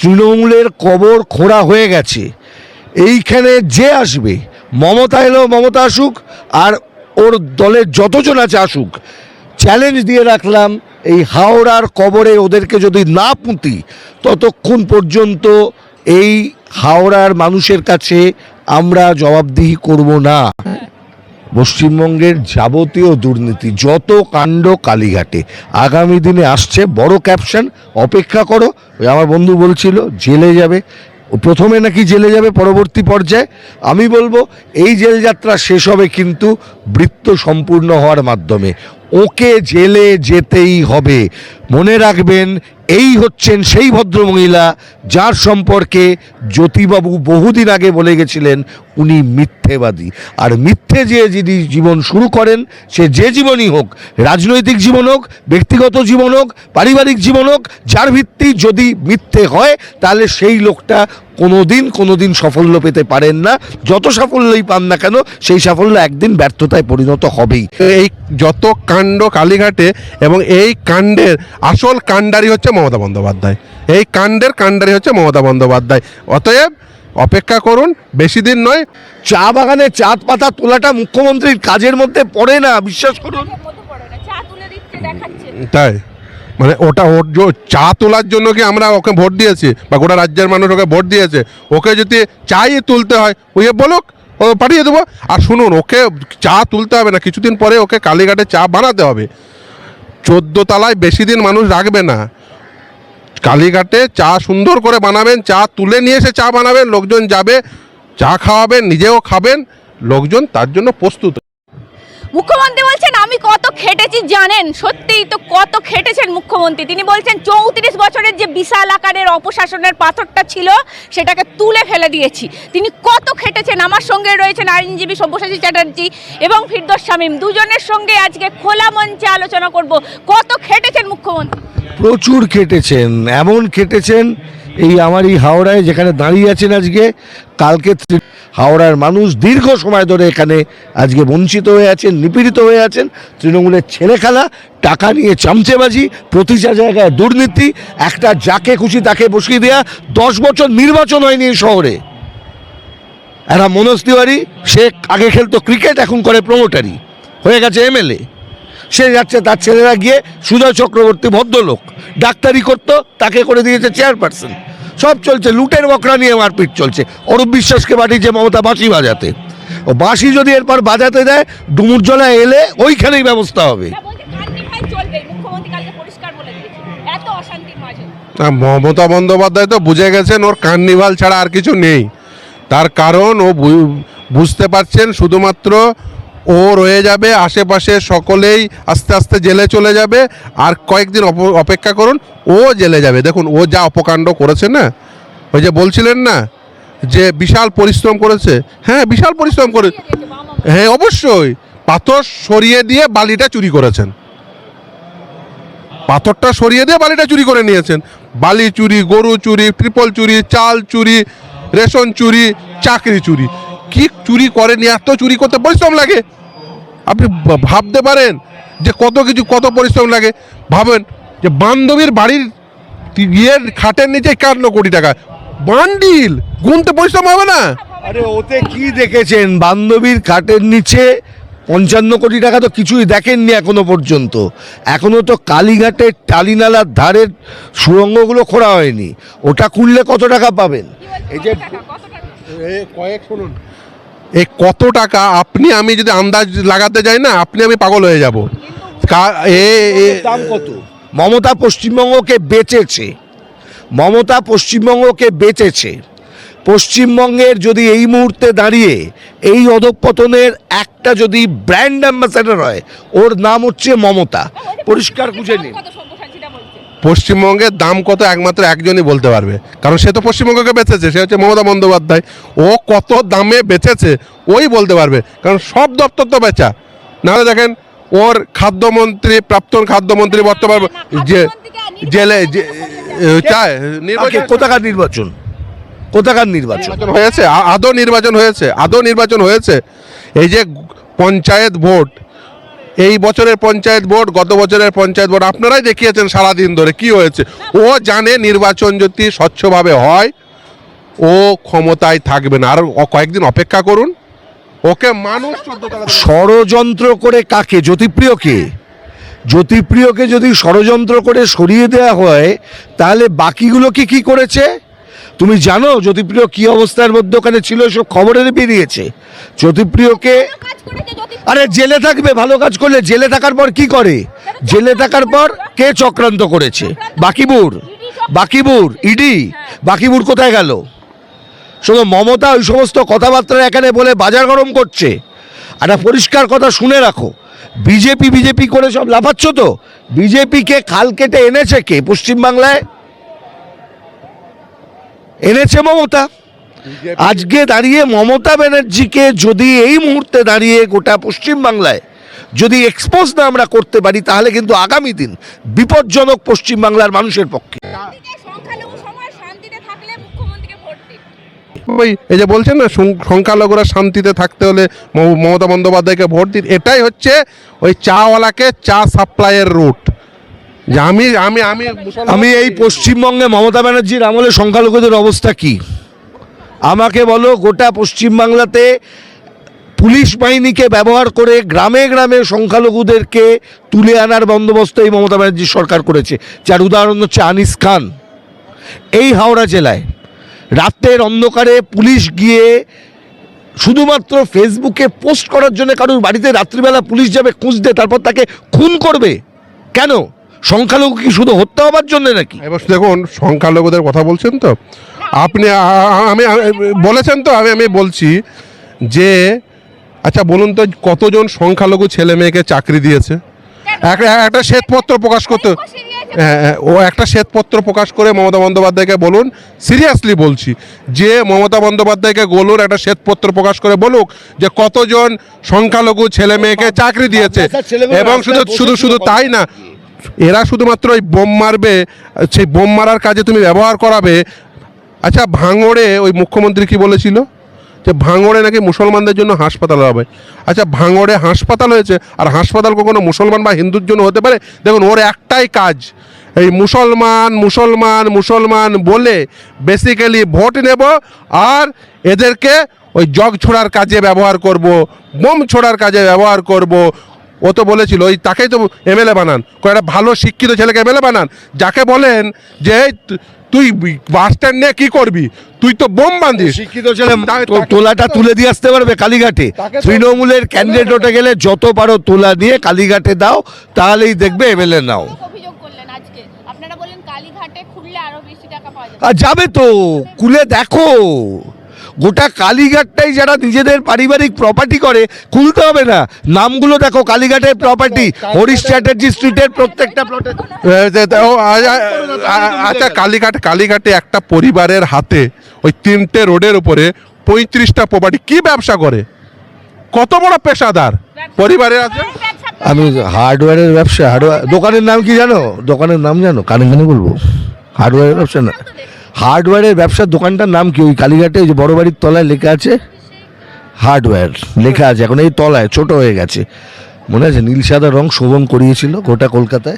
তৃণমূলের কবর খোঁড়া হয়ে গেছে। এইখানে যে আসবে, মমতা এলো মমতা আসুক আর ওর দলের যতজন আছে আসুক চ্যালেঞ্জ দিয়ে রাখলাম এই হাওড়ার কবরে ওদেরকে যদি না পুঁতি, ততক্ষণ পর্যন্ত এই হাওড়ার মানুষের কাছে আমরা জবাবদিহি করব না। পশ্চিমবঙ্গের যাবতীয় দুর্নীতি, যত কাণ্ড কালীঘাটে, আগামী দিনে আসছে, বড় ক্যাপশন অপেক্ষা করো। ওই আমার বন্ধু বলছিল, জেলে যাবে। প্রথমে নাকি জেলে যাবে পরবর্তী পর্যায়ে? আমি বলব, এই জেলযাত্রা শেষ হবে কিন্তু বৃত্ত সম্পূর্ণ হওয়ার মাধ্যমে। ওকে জেলে যেতেই হবে। মনে রাখবেন এই হচ্ছেন সেই ভদ্রমহিলা যার সম্পর্কে জ্যোতিবাবু বহুদিন আগে বলে গেছিলেন, উনি মিথ্যেবাদী। আর মিথ্যে যে যিনি জীবন শুরু করেন, সে যে জীবনই হোক, রাজনৈতিক জীবন হোক, ব্যক্তিগত জীবন হোক, পারিবারিক জীবন হোক, যার ভিত্তি যদি মিথ্যে হয়, তাহলে সেই লোকটা কোনোদিন কোনোদিন সাফল্য পেতে পারেন না। যত সাফল্যই পান না কেন, সেই সাফল্য একদিন ব্যর্থতায় পরিণত হবেই। এই যত কাণ্ড কালীঘাটে এবং এই কাণ্ডের আসল কাণ্ডারি হচ্ছে মমতা বন্দ্যোপাধ্যায়। এই কাণ্ডের কাণ্ডারি হচ্ছে মমতা বন্দ্যোপাধ্যায়। অতএব অপেক্ষা করুন বেশি দিন নয় চা বাগানে চাঁদ পাতা তোলাটা মুখ্যমন্ত্রীর কাজের মধ্যে পড়ে না বিশ্বাস করুন। তাই? মানে ওটা ওর চা তোলার জন্য কি আমরা ওকে ভোট দিয়েছি বা গোটা রাজ্যের মানুষ ওকে ভোট দিয়েছে ওকে যদি চাই তুলতে হয় ওই বলুক ও পাঠিয়ে দেবো। আর শুনুন ওকে চা তুলতে হবে না কিছুদিন পরে ওকে কালীঘাটে চা বানাতে হবে। চোদ্দ তলায় বেশি দিন মানুষ রাখবে না। কালীঘাটে চা সুন্দর করে বানাবেন, চা তুলে নিয়ে এসে চা বানাবেন, লোকজন যাবে, চা খাওয়াবেন, নিজেও খাবেন, লোকজন তার জন্য প্রস্তুত। মুখ্যমন্ত্রী বলছেন, আমি কত জানেন সত্যিই তো কত খেটেছেন মুখ্যমন্ত্রী। তিনি বলছেন, চৌত্রিশ বছরের যে বিশাল আকারের অপশাসনের পাথরটা ছিল, সেটাকে তুলে ফেলে দিয়েছি। তিনি কত খেটেছেন? আমার সঙ্গে রয়েছেন আইনজীবী সব্যসাচী চ্যাটার্জি এবং ফিরদোস শামীম। দুজনের সঙ্গে আজকে খোলা মঞ্চে আলোচনা করব। কত খেটেছেন মুখ্যমন্ত্রী? প্রচুর খেটেছেন, এমন খেটেছেন এই আমার এই হাওড়ায় যেখানে দাঁড়িয়ে আছেন আজকে, কালকে হাওড়ার মানুষ দীর্ঘ সময় ধরে এখানে আজকে বঞ্চিত হয়ে আছেন, নিপীড়িত হয়ে আছেন। তৃণমূলের ছেলে খেলা টাকা নিয়ে চামচেবাজি প্রতিটা জায়গায় দুর্নীতি, একটা যাকে খুশি তাকে বসিয়ে দেওয়া দশ বছর নির্বাচন হয়নি এই শহরে। একটা মনোজ তিওয়ারি, সে আগে খেলতো ক্রিকেট, এখন করে প্রমোটারি হয়ে গেছে এমএলএ সে যাচ্ছে তার ছেলেরা গিয়ে সুজয় চক্রবর্তী ভদ্রলোক, ডাক্তারি করতো, তাকে করে দিয়েছে চেয়ারপারসন সব চলছে লুটের বকরা নিয়ে মারপিট চলছে। অরূপ বিশ্বাসকে পাঠিয়েছে মমতা বাঁশি বাজাতে। ও বাঁশি যদি এরপর বাজাতে দেয় ডুমুরজলা এলে ওইখানেই ব্যবস্থা হবে। না বলছে কান্দি ভাই চলবে মুখ্যমন্ত্রী কালকে পরিষ্কার বলে দিয়েছে। এত অশান্তির মাঝে। না, মমতা বন্দ্যোপাধ্যায় তো বুঝে গেছেন ওর কার্নিভাল ছাড়া আর কিছু নেই। তার কারণ ও বু- বুঝতে পারছেন শুধুমাত্র ও রয়ে যাবে, আশেপাশে সকলেই আস্তে আস্তে জেলে চলে যাবে। আর কয়েকদিন অপ- অপেক্ষা করুন, ও জেলে যাবে। দেখুন, ও যা অপকাণ্ড করেছে না? ওই যে বলছিলেন না? যে বিশাল পরিশ্রম করেছে। হ্যাঁ বিশাল পরিশ্রম করে হ্যাঁ অবশ্যই। পাথর সরিয়ে দিয়ে বালিটা চুরি করেছেন। পাথরটা সরিয়ে দিয়ে বালিটা চুরি করে নিয়েছেন। বালি চুরি, গরু চুরি ট্রিপল চুরি, চাল চুরি, রেশন চুরি, চাকরি চুরি। কি চুরি করেনি এত চুরি করতে পরিশ্রম লাগে? আপনি ভাবতে পারেন যে কত কিছু কত পরিশ্রম লাগে। ভাবেন যে বান্ধবীর বাড়ির ইয়ের খাটের নিচে একান্ন কোটি টাকা। বান্ডিল গুনতে পরিশ্রম হবে না? আরে ওতে কি দেখেছেন? বান্ধবীর খাটের নিচে পঞ্চান্ন কোটি টাকা তো কিছুই দেখেননি এখনও পর্যন্ত। এখনও তো কালীঘাটের টালিনালার ধারের সুরঙ্গগুলো খোঁড়া হয়নি। ওটা খুললে কত টাকা পাবেন? এই যে কয়েক শুনুন। এই কত টাকা? আপনি আমি যদি আন্দাজ লাগাতে যাই না আপনি আমি পাগল হয়ে যাব। দাম কত? মমতা পশ্চিমবঙ্গকে বেচেছে। মমতা পশ্চিমবঙ্গকে বেচেছে। পশ্চিমবঙ্গের যদি এই মুহূর্তে দাঁড়িয়ে এই অধঃপতনের একটা যদি ব্র্যান্ড অ্যাম্বাসেডর হয় ওর নাম হচ্ছে মমতা। পরিষ্কার খুঁজে নিন। পশ্চিমবঙ্গের দাম কত একমাত্র একজনই বলতে পারবে। কারণ সে তো পশ্চিমবঙ্গকে বেচেছে সে হচ্ছে মমতা বন্দ্যোপাধ্যায়। ও কত দামে বেচেছে ওই বলতে পারবে। কারণ সব দপ্তর তো বেচা। নাহলে দেখেন ওর খাদ্যমন্ত্রী প্রাক্তন খাদ্যমন্ত্রী বর্তমান যে জেলে যে চায় নির্বাচন কোথাকার নির্বাচন? কোথাকার নির্বাচন? নির্বাচন হয়েছে আদৌ নির্বাচন হয়েছে আদৌ নির্বাচন হয়েছে। এই যে পঞ্চায়েত ভোট এই বছরের পঞ্চায়েত বোর্ড গত বছরের পঞ্চায়েত বোর্ড আপনারাই দেখিয়েছেন সারাদিন ধরে কি হয়েছে। ও জানে নির্বাচন যদি স্বচ্ছভাবে হয়, ও ক্ষমতায় থাকবে না। আর কয়েকদিন অপেক্ষা করুন, ওকে মানুষ। ষড়যন্ত্র করে কাকে? জ্যোতিপ্রিয়কে। জ্যোতিপ্রিয়কে যদি ষড়যন্ত্র করে সরিয়ে দেওয়া হয়, তাহলে বাকিগুলোকে কি করেছে? তুমি জানো জ্যোতিপ্রিয় কি অবস্থার মধ্যে ওখানে ছিল সব খবরের বেরিয়েছে জ্যোতিপ্রিয়কে আরে জেলে থাকবে ভালো কাজ করলে জেলে থাকার পর কি করে? জেলে থাকার পর কে চক্রান্ত করেছে? বাকিবুর বাকিবুর ইডি বাকিবুর কোথায় গেল? শোনো মমতা ওই সমস্ত কথাবার্তা এখানে বলে বাজার গরম করছে। একটা পরিষ্কার কথা শুনে রাখো। বিজেপি বিজেপি করে সব লাফাচ্ছ তো? বিজেপিকে খাল কেটে এনেছে কে? পশ্চিমবাংলায়? এনেছে মমতা। আজকে দাঁড়িয়ে মমতা ব্যানার্জিকে যদি এই মুহূর্তে দাঁড়িয়ে গোটা পশ্চিমবাংলায় যদি এক্সপোজ না আমরা করতে পারি তাহলে কিন্তু আগামী দিন বিপজ্জনক পশ্চিমবাংলার মানুষের পক্ষে। দিকে সংখ্যালঘু সমাজ শান্তিতে থাকলে মুখ্যমন্ত্রীকে ভোট দিন। ওই এই যে বলছেন না সং- সংখ্যালঘুরা শান্তিতে থাকতে হলে ম- মমতা বন্দ্যোপাধ্যায়কে ভোট দিন। এটাই হচ্ছে ওই চাওয়ালাকে চা সাপ্লাইয়ের রুট আমি আমি আমি আমি এই পশ্চিমবঙ্গে মমতা ব্যানার্জির আমলে সংখ্যালঘুদের অবস্থা কি? আমাকে বলো, গোটা পশ্চিমবাংলাতে পুলিশ বাহিনীকে ব্যবহার করে গ্রামে গ্রামে সংখ্যালঘুদেরকে তুলে আনার বন্দোবস্ত এই মমতা ব্যানার্জির সরকার করেছে। যার উদাহরণ হচ্ছে আনিস খান। এই হাওড়া জেলায় রাতের অন্ধকারে পুলিশ গিয়ে শুধুমাত্র ফেসবুকে পোস্ট করার জন্য কারোর বাড়িতে রাত্রিবেলা পুলিশ যাবে খুঁজতে, তারপর তাকে খুন করবে? কেন? সংখ্যালঘু কি শুধু হত্যা হবার জন্য নাকি? এবার দেখুন সংখ্যালঘুদের কথা বলছেন তো? আপনি আমি বলেছেন তো আমি আমি বলছি যে আচ্ছা বলুন তো কতজন সংখ্যালঘু ছেলে মেয়েকে চাকরি দিয়েছে? একটা একটা শ্বেতপত্র প্রকাশ করতে হ্যাঁ, হ্যাঁ, ও একটা শ্বেতপত্র প্রকাশ করে মমতা বন্দ্যোপাধ্যায়কে বলুন সিরিয়াসলি বলছি যে মমতা বন্দ্যোপাধ্যায়কে বলুন একটা শ্বেতপত্র প্রকাশ করে বলুক যে কতজন সংখ্যালঘু ছেলে মেয়েকে চাকরি দিয়েছে। এবং শুধু শুধু শুধু তাই না এরা শুধুমাত্র ওই বোম মারবে, সেই বোম মারার কাজে তুমি ব্যবহার করাবে। আচ্ছা ভাঙড়ে ওই মুখ্যমন্ত্রী কি বলেছিল? যে ভাঙড়ে নাকি মুসলমানদের জন্য হাসপাতাল হবে। আচ্ছা ভাঙড়ে হাসপাতাল হয়েছে, আর হাসপাতাল কখনো মুসলমান বা হিন্দুর জন্য হতে পারে? দেখুন, ওর একটাই কাজ, এই মুসলমান মুসলমান মুসলমান বলে বেসিক্যালি ভোট নেব, আর এদেরকে ওই জগ ছোড়ার কাজে ব্যবহার করব, বোম ছোড়ার কাজে ব্যবহার করব ও তো বলেছিল ওই তাকেই তো এমএলএ বানান। কয়েকটা ভালো শিক্ষিত ছেলেকে এমএলএ বানান। যাকে বলেন যে এই তুই বাস স্ট্যান্ড নিয়ে কী করবি? তুই তো বোম বাঁধিস। শিক্ষিত ছেলে তোলাটা তুলে দিয়ে আসতে পারবে কালীঘাটে। তৃণমূলের ক্যান্ডিডেট হতে গেলে যত পারো তোলা দিয়ে কালীঘাটে দাও তাহলেই দেখবে এমএলএ নাও। অভিযোগ করলেন আজকে। আপনারা বললেন কালীঘাটে খুললে আরও বেশি টাকা পাওয়া যাবে। আর যাবে তো কুলে দেখো। গোটা কালীঘাটটাই যারা নিজেদের পারিবারিক প্রপার্টি করে খুলতে হবে না। নামগুলো দেখো কালীঘাটের প্রপার্টি হরিশ চ্যাটার্জি স্ট্রিটের প্রত্যেকটা আচ্ছা কালীঘাট কালীঘাটে একটা পরিবারের হাতে ওই তিনটে রোডের উপরে পঁয়ত্রিশটা প্রপার্টি কি ব্যবসা করে? কত বড় পেশাদার? পরিবারের আছে? আমি হার্ডওয়্যারের ব্যবসা হার্ডওয়্যার দোকানের নাম কি জানো? দোকানের নাম জানো? কানে কানে বলব। হার্ডওয়্যারের ব্যবসা না। হার্ডওয়্যারের ব্যবসার দোকানটার নাম কি? ওই কালীঘাটে ওই যে বড় বাড়ির তলায় লেখা আছে হার্ডওয়্যার লেখা আছে। এখন এই তলায়, ছোট হয়ে গেছে। মনে আছে? নীল সাদা রং শোভন করিয়েছিল গোটা কলকাতায়।